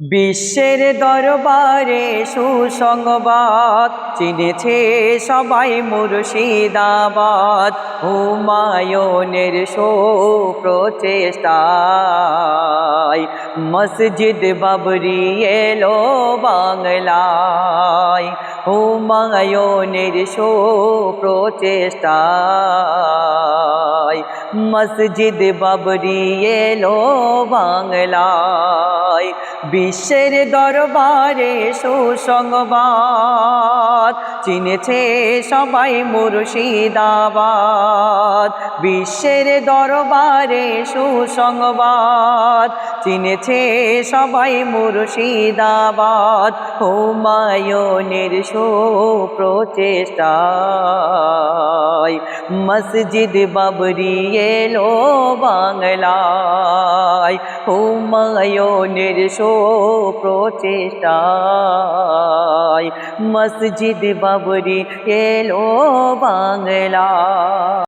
বিশ্বের দরবারে সুসংবাদ। চিনেছে সবাই মুর্শিদাবাদ। হুমায়ুনের শো প্রচেষ্টায় মসজিদ বাবরি এলো বাংলায়। হুমায়ুনের শো প্রচেষ্টায় মসজিদ বাবরি এলো বাংলায়। বিশ্বের দরবারে সুসংবাদ। চিনেছে সবাই মুর্শিদাবাদ। বিশ্বের দরবারে সুসংবাদ। চিনেছে সবাই মুর্শিদাবাদ। হুমায়ুনের সুপ্রচেষ্টায় মসজিদ বাবরি এলো বাংলায় হুমায়ুনের প্রচেষ্টায়। মসজিদ বাবরি এলো বাংলা